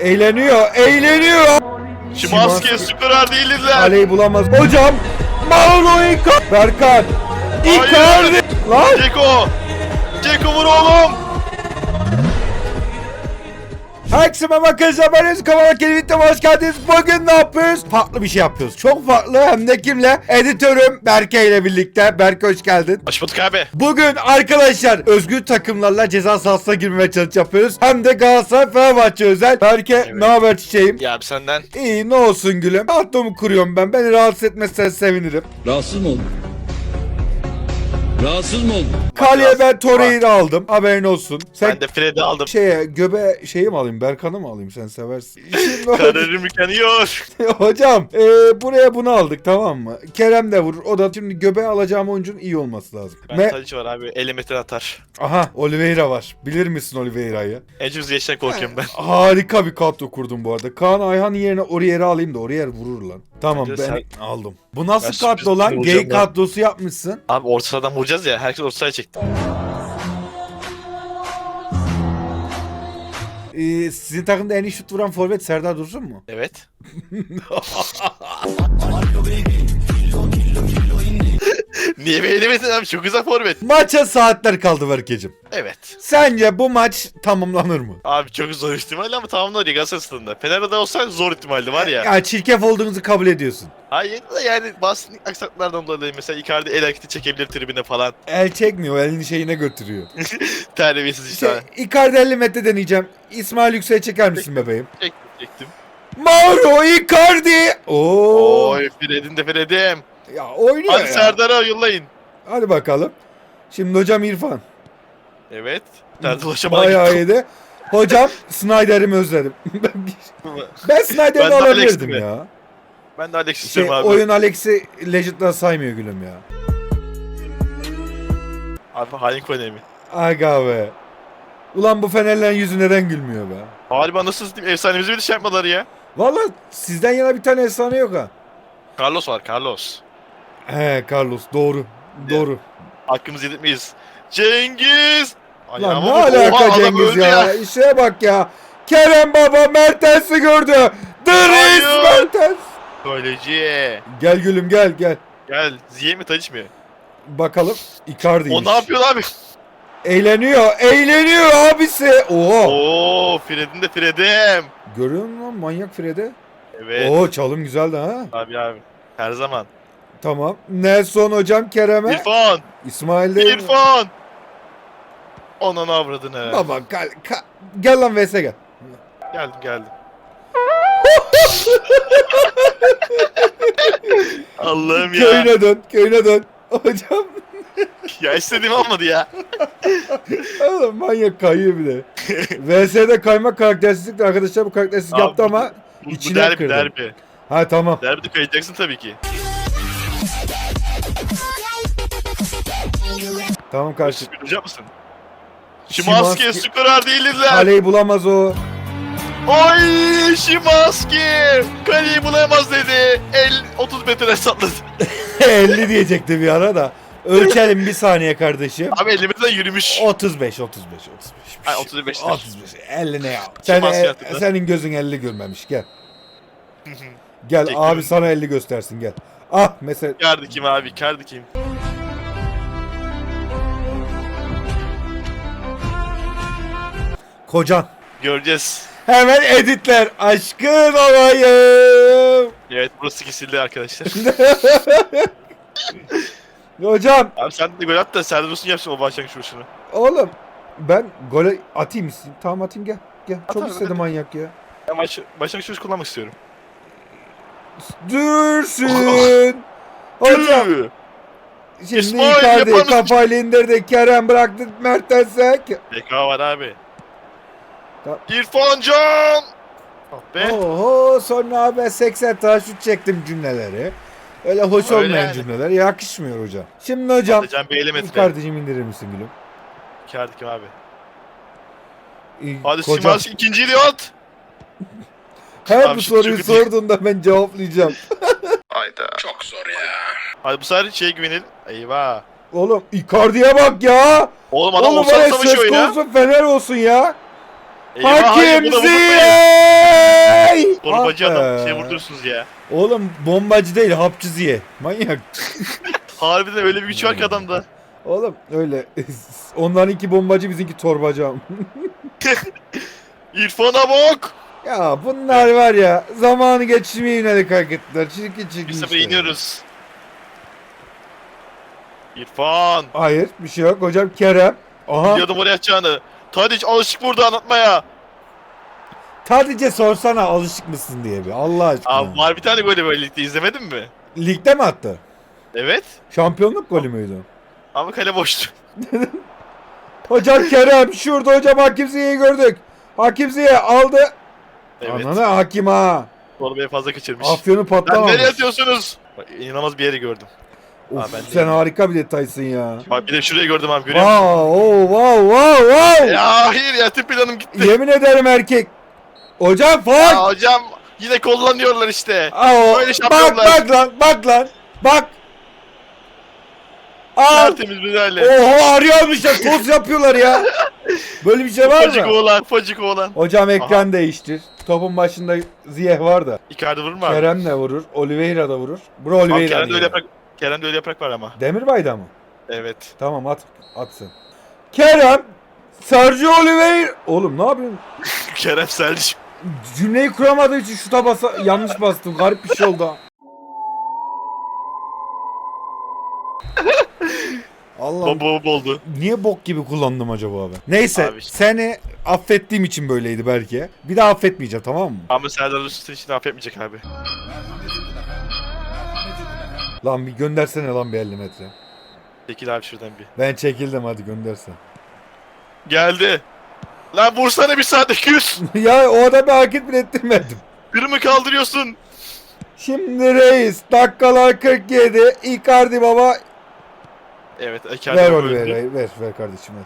Eğleniyor, eğleniyor. Şimanski skorer değildiler. Kaleyi bulamaz. Hocam, Mauro Icardi. Berkan. Icardi. Lan. Ceko. Ceko vur oğlum. Herkese merhaba arkadaşlar ben Özgür Kamalak Kelivit'te hoş geldiniz. Bugün ne yapıyoruz? Farklı bir şey yapıyoruz. Çok farklı hem de kimle? Editörüm Berke ile birlikte. Berke hoş geldin. Hoş bulduk abi. Bugün arkadaşlar özgür takımlarla ceza sahasına girmeye challenge yapıyoruz. Hem de Galatasaray Fenerbahçe özel. Berke Evet. ne haber çiçeğim? Ya abi senden. İyi ne olsun gülüm. Tatlımı kuruyorum ben. Beni rahatsız etmezsen sevinirim. Rahatsız mı oldun? Rahatsız mı oldun? Kaleye ben Torreira aldım. Haberin olsun. Sen Ben de Fred'i aldım. şeye göbe şeyi mi alayım? Berkan'ı mı alayım? Sen seversin. Şimdi Kararım yıkanıyor. Hocam e, buraya bunu aldık tamam mı? Kerem de vurur. O da şimdi göbeğe alacağım oyuncunun iyi olması lazım. Ben Me- Tadic var abi. 50 metre atar. Aha Oliveira var. Bilir misin Oliveira'yı? En çok Ziyech'ten korkuyorum ben. Harika bir kadro kurdum bu arada. Kaan Ayhan yerine Oriye'ri alayım da Oriyer vurur lan. Tamam Bence ben aldım. Bu nasıl Ben sürpriz kadro lan? vuracağım Gay ben. kadrosu yapmışsın. Abi orta sahadan vuracağız ya. Herkes orta sahaya çekti. Ee, sizin takımda en iyi şut vuran forvet Serdar Dursun mu? Evet. Niye beğenemedin abi? Çok güzel forvet. Maça saatler kaldı Berkeciğim. Evet. Sence bu maç tamamlanır mı? Abi çok zor ihtimal ama tamamlar Galatasaray stadında. Fener'de olsan zor ihtimaldi var ya. Ya çirkef olduğunuzu kabul ediyorsun. Hayır da yani bazı aksaklardan dolayı mesela Icardi el hareketi çekebilir tribüne falan. El çekmiyor, elini şeyine götürüyor. Terbiyesiz işte. Şey, Icardi 50 metre deneyeceğim. İsmail Yüksel'e çeker misin bebeğim? Çektim çektim. Mauro Icardi! Oo! Oy Fred'in de Fred'im. Ya oynuyor Hadi ya. Serdar'a yollayın. Hadi bakalım. Şimdi hocam İrfan. Evet. Serdar ulaşamadan Bayağı gitti. iyiydi. Hocam Snyder'imi özledim. ben, ben Snyder'imi Ben de alabilirdim ya. Ben de Alex Şey, istiyorum abi. oyun Alex'i Legend'dan saymıyor gülüm ya. Abi hain konemi. Aga be. Ulan bu Fenerlerin yüzü neden gülmüyor be? Galiba nasıl diyeyim efsanemizi bir de şey yapmadılar ya. Valla sizden yana bir tane efsane yok ha. Carlos var Carlos. He Carlos doğru. Doğru. Hakkımızı yedirtmeyiz. Cengiz! Lan Ayağıma ne vurdu. alaka Oha, adam Cengiz öldü ya? İşe bak ya. Kerem baba Mertens'i gördü. Dries Hayır. Mertens. Kaleci. Gel gülüm gel gel. Gel Ziye mi Tadic mi? Bakalım Icardi'ymiş. O ne yapıyor abi? Eğleniyor, eğleniyor abisi. Oo. Oo Fred'in de Fred'im. Görüyor musun lan manyak Fred'i? Evet. Oo çalım güzeldi ha. Abi abi. Her zaman. Tamam. Nelson hocam Kerem'e. İrfan. İsmail de. İrfan. Onun avradını. Baba kal, ka- gel lan VS gel. Geldim geldim. Allah'ım ya. Köyüne dön, köyüne dön. Hocam Ya istediğim olmadı ya. oğlum manyak kayıyor bir de. VS'de kaymak karaktersizliktir arkadaşlar bu karaktersizlik Abi yaptı ama Bu, bu içine derbi kırdı. derbi. Ha tamam. Derbide kayacaksın tabii ki. Tamam karşı. Misin? Şimanski- Şimanski skorer değildiler. Kaleyi bulamaz o. Oy Şimanski. Kaleyi bulamaz dedi. El 30 metre salladı. 50 diyecekti bir ara da. Ölçelim bir saniye kardeşim. Abi 50 metre yürümüş. 35, 35, 35. Ay, 35 'tir. 35. 50 ne ya? Sen, da. senin gözün 50 görmemiş. Gel. Gel abi sana 50 göstersin gel. Ah mesela Kardı kim abi? Kardı kim? Kocan. Göreceğiz. Hemen editler. Aşkın olayım. Evet burası kesildi arkadaşlar. Hocam abi sen de gol at da Serdar Dursun yapsın o başlangıç vuruşunu. oğlum ben gole atayım istedim. Tamam atayım gel. Gel. Çok Atarım, istedim hadi. manyak ya. Ben baş, başlangıç vuruşu kullanmak istiyorum. Dürsün. Hocam şimdi İsmail, Icardi kafayla indirdi. Kerem bıraktı Mertens'e. BK var abi. Tamam. İrfan Can! Ah be. Oho sonra abi 80 tane şut çektim cümleleri. Öyle hoş Öyle olmayan yani. cümleler yakışmıyor hocam. Şimdi hocam Can bir elemedi. Icardi'cim indirir misin gülüm? Kardı kim abi? Hadi kocam. Şimanski ikinciyi at. Her Abi bu şu soruyu değil. sorduğunda ben cevaplayacağım. Hayda. Çok zor ya. Hadi bu sefer şeye güvenelim. Eyvah. Oğlum Icardi'ye bak ya. Oğlum adam Oğlum olsana bana savaşıyor söz ya. konusu Fener olsun ya. Eyvah hayır Hakim bu da! Torbacı Ah adam şey vurdursunuz ya. Oğlum bombacı değil hapçı Ziye. Manyak. Harbiden öyle bir güç var ki adamda. Oğlum öyle. Onlarınki bombacı bizimki torbacı. İrfan'a bak. ya bunlar var ya zamanı geçirmeye yönelik hareketler. Çirkin çirkin Bir sefer işler. iniyoruz. İrfan. Hayır bir şey yok hocam Kerem. Aha Biliyordum oraya atacağını. Tadiç alışık burada anlatmaya. Tadice sorsana alışık mısın diye bir Allah aşkına. Abi var bir tane golü böyle ligde izlemedin mi? Ligde mi attı? Evet. Şampiyonluk golü müydü? Ama kale boştu. Hocam Kerem şurada hocam Hakim Ziyech'i gördük. Hakim Ziyech aldı. Evet. Ananı hakim ha. Torbayı fazla kaçırmış. Afyonu Lan patlamamış. nereye atıyorsunuz? Bak, inanılmaz bir yeri gördüm. Of, ben de- sen harika bir detaysın ya. Bak bir de şurayı gördüm abi görüyor musun? Wow, oh, wow, wow, wow. Ya hayır ya tüm planım gitti. Yemin ederim erkek. Hocam Ya faul. hocam yine kullanıyorlar işte. Aa, böyle bak şampiyonlar. bak lan bak lan. Bak. Al. Tertemiz müdahale. Oha arıyor almışlar. Toz yapıyorlar ya. Böyle bir şey var Ufacık mı? oğlan, ufacık oğlan. Hocam ekran değiştir. Topun başında Ziyeh var da. Icardi vurur mu abi? Kerem de vurur. Oliveira da vurur. Bro Abi Oliveira. Kerem'de değil öyle ya. yaprak, Kerem'de öyle yaprak var ama. Demirbay'da mı? Evet. Tamam at. At sen. Kerem. Sergio Oliveira. Oğlum ne yapıyorsun? Kerem Selçuk. Cümleyi kuramadığı için şuta basa yanlış bastım. Garip bir şey oldu. ha. Allah Baba baba oldu. niye bok gibi kullandım acaba abi? Neyse Abi işte. seni affettiğim için böyleydi belki. Bir daha affetmeyeceğim tamam mı? Ama Serdar Üstün için affetmeyecek abi. Lan bir göndersene lan bir 50 metre. Çekil abi şuradan bir. Ben çekildim hadi göndersen. Geldi. Lan vursana bir saat 200. ya o adamı hareket bile ettirmedim. Kırımı kaldırıyorsun. Şimdi reis dakikalar 47 Icardi baba Evet. Icardi ver Oliveira'yı ver ver kardeşim ver.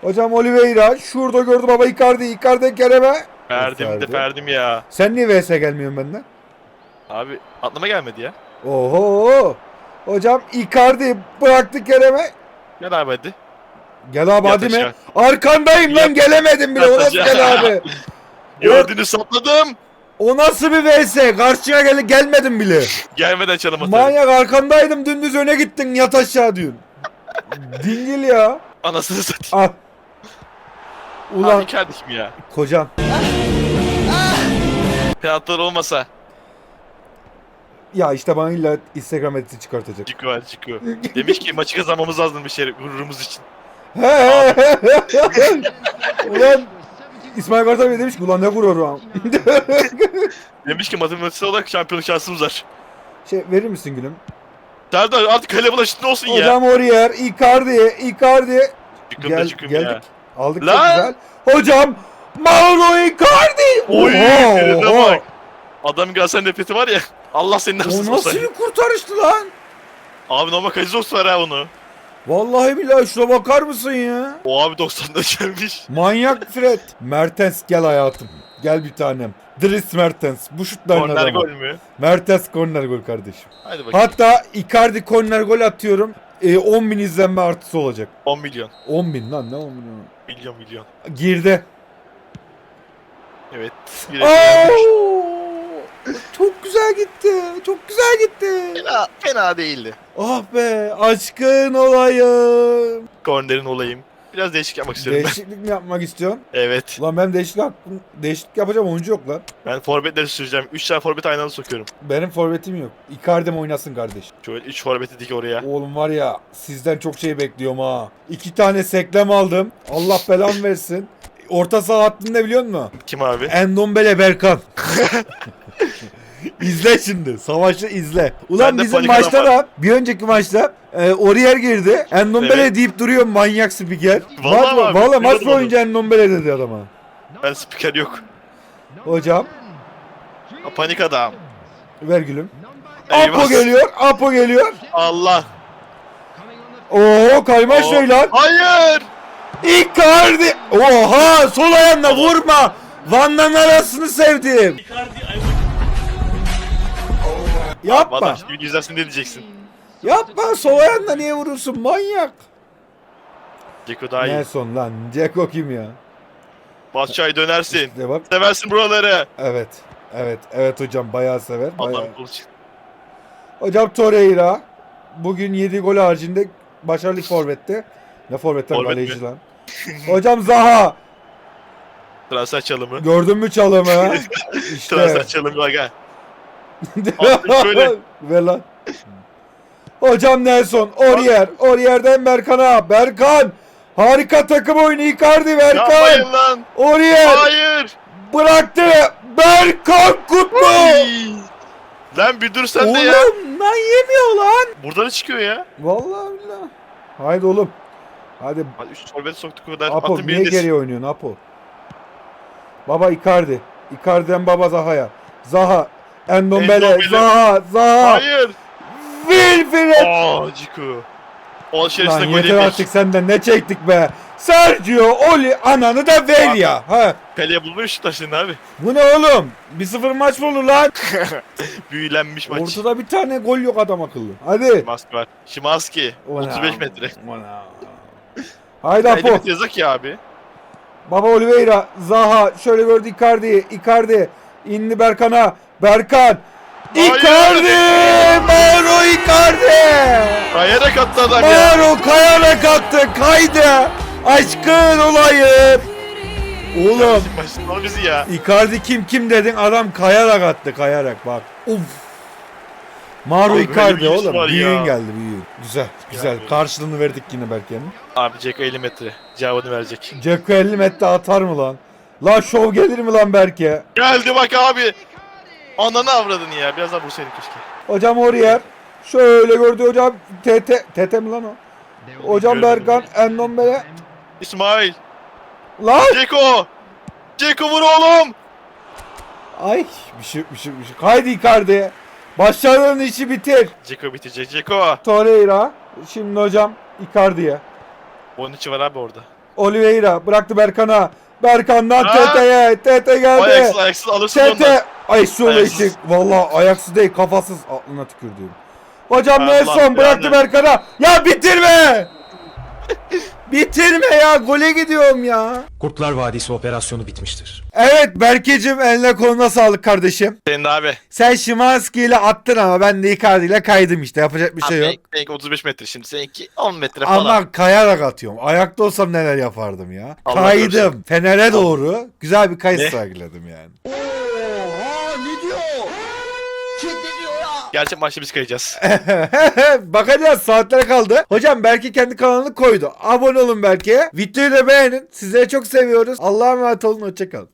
Hocam Oliveira şurada gördü baba Icardi Icardi Kerem'e. Verdim de Verdi. verdim ya. Sen niye vs gelmiyorsun benden? Abi atlıma gelmedi ya. Oho. Hocam Icardi bıraktı Kerem'e. Gel abi hadi. Gel abi Yat hadi mi? Arkandayım lan Yat- gelemedim bile. O nasıl aşağı. gel abi? Gördüğünü sapladım. O nasıl bir vs? Karşıya gel gelmedim bile. Gelmeden çalım atarım. Manyak arkandaydım dümdüz öne gittin yat aşağı diyorsun. Dingil ya. Anasını satayım. Al. Ulan Abi kardeşim ya. kocam. Penaltılar olmasa. Ya işte bana illa Instagram editi çıkartacak. Ciku var Ciku. Demiş ki maçı kazanmamız lazım bir şey gururumuz için. Ulan İsmail Kartal Bey demiş ki ulan ne gururum. Demiş ki matematiksel olarak şampiyonluk şansımız var. şey verir misin gülüm? Serdar artık kale bulaşıklı olsun ya. Hocam Oriyer, Icardi, Icardi. Ciku Gel, da geldik. ya. Aldık Lan! çok güzel. Hocam Mauro Icardi. Oy, Oha, birine oha. bak. Adam Galatasaray nefreti var ya. Allah senin O nasıl olsa. bir kurtarıştı lan? Abi normal Kajizos var ha onu. Vallahi billahi şuna bakar mısın ya? O abi 90'da gelmiş. Manyak Fred. Mertens gel hayatım. Gel bir tanem. Dries Mertens. Bu şutların Korner adamı. gol mü? Mertens korner gol kardeşim. Hadi bakayım. Hatta Icardi korner gol atıyorum. E, 10 bin izlenme artısı olacak. 10 milyon. 10 bin lan ne 10 milyon? Milyon milyon. Girdi. Evet. Oo! Çok güzel gitti. Çok güzel gitti. Fena, fena değildi. Ah be aşkın olayım. Kornerin olayım. Biraz değişik yapmak istiyorum. Değişiklik mi yapmak istiyorsun? Evet. Lan ben değişiklik, hakkım- değişiklik yapacağım oyuncu yok lan. Ben forvetleri süreceğim. 3 tane forvet aynı anda sokuyorum. Benim forvetim yok. Icardi'm oynasın kardeş. Şöyle 3 forveti dik oraya. Oğlum var ya sizden çok şey bekliyorum ha. İki tane seklem aldım. Allah belamı versin. Orta saha hattını ne biliyor musun? Kim abi? Endombele Berkan. izle şimdi. Savaşı izle. Ulan bizim panik maçta adam da bir önceki maçta e, Oriyer girdi. Endombele Evet. deyip duruyor manyak spiker. Vallahi Maç- abi, Vallahi maç biliyordum onu. boyunca Endombele dedi adama. Ben spiker yok. Hocam Ha, Panik adam. ver gülüm. Eyvah. Apo geliyor. Apo geliyor. Allah. Oo kaymaç Oo. ne lan? Hayır. Icardi. Oha sol ayağına vurma. Van'dan arasını sevdim. Yapma. Adam şimdi izlersin ne diyeceksin? Yapma sol niye vurursun manyak. Ceko daha iyi. Nelson lan. Ceko kim ya? Bas çay dönersin. İşte bak. Seversin buraları. Evet. Evet, evet hocam bayağı sever. Bayağı. Kulu çıktı. Hocam Torreira bugün 7 gol haricinde başarılı forvetti. Ne forvetten Forvet kaleci mi? lan. hocam Zaha Transfer çalımı. gördün mü çalımı? Transfer işte. çalımı aga. Şöyle. Ver lan. Hocam Nelson, Oriyer, Oriyer'den Berkan'a, Berkan. Harika takım oyunu Icardi, Berkan. Yapmayın lan. Oriyer Hayır. bıraktı. Berkan Kutlu. Ay. Lan bir dur sen de ya. Oğlum lan yemiyor lan. Buradan çıkıyor ya. Vallahi billahi. Haydi oğlum. Hadi Hadi 3 forvet soktuk o kadar. Apo Atın niye birini geriye oynuyorsun Apo? Baba Icardi. Icardi'den baba Zaha'ya. Zaha. Endombele. Endombele. Zaha. Zaha. Hayır. Wilfried. Aa Ciku. O Lan içerisinde gol yeter artık senden ne çektik be. Sergio Oli ananı da ver ya. Ha. Pele'ye bulmuş taşın abi. Bu ne oğlum? 1-0 maç mı olur lan? Büyülenmiş maç. Ortada bir tane gol yok adam akıllı. Hadi. Şimanski var. Şimanski. Ulan. 35 metre. Ulan. Haydi Apo. Haydi yazık ya abi. Baba Oliveira, Zaha, şöyle gördü Icardi, Icardi, indi Berkan'a, Berkan. Icardi, Mauro Icardi, Kayarak attı adam ya. Mauro kayarak attı, kaydı, aşkın olayım. Oğlum, bizi ya. Icardi kim kim dedin, adam kayarak attı, kayarak bak. Uf. Mauro böyle bir Icardi iş oğlum, var büyüğün geldi büyüğün. Güzel, güzel. Yani. Karşılığını verdik yine Berke'nin. Abi Ceko 50 metre. Cevabını verecek. Ceko 50 metre atar mı lan? Lan şov gelir mi lan Berke? Geldi bak abi. Ananı avradın ya. Biraz daha vursaydın keşke. Hocam Oriyer. Şöyle gördü hocam. TT. TT mi lan o? Hocam. Berkan. Endombele. İsmail. Lan! Ceko. Ceko vur oğlum. Ay bir şey bir şey bir şey. Haydi Icardi. Başarının işi bitir. Ceko bitecek. Ceko. Torreira. Şimdi hocam Icardi'ye. Onun içi var abi orada. Oliveira bıraktı Berkan'a. Berkan'dan? TT'ye. TT geldi. Ayaksız ayaksız alırsın TT. ondan. Ay su için. Valla ayaksız değil kafasız. Aklına tükürdüğüm. Hocam Allah Nelson bıraktı belanı. Berkan'a. Ya bitirme. bitirme ya. Gole gidiyorum ya. Kurtlar Vadisi operasyonu bitmiştir. Evet Berkeciğim eline koluna sağlık kardeşim. Senin de abi. Sen Şimanski ile attın ama ben de Icardi ile kaydım işte yapacak bir şey yok. benimki- benimki 35 metre şimdi. Seninki 10 metre falan. Ama kayarak atıyorum. Ayakta olsam neler yapardım ya. Allah Kaydım. korusun. Fener'e doğru güzel bir kayış Ne? sergiledim yani. Gerçek maçta biz kayacağız. Bakacağız saatler kaldı. Hocam Berke kendi kanalını koydu. Abone olun Berke'ye. Videoyu da beğenin. Sizleri çok seviyoruz. Allah'a emanet olun. Hoşçakalın.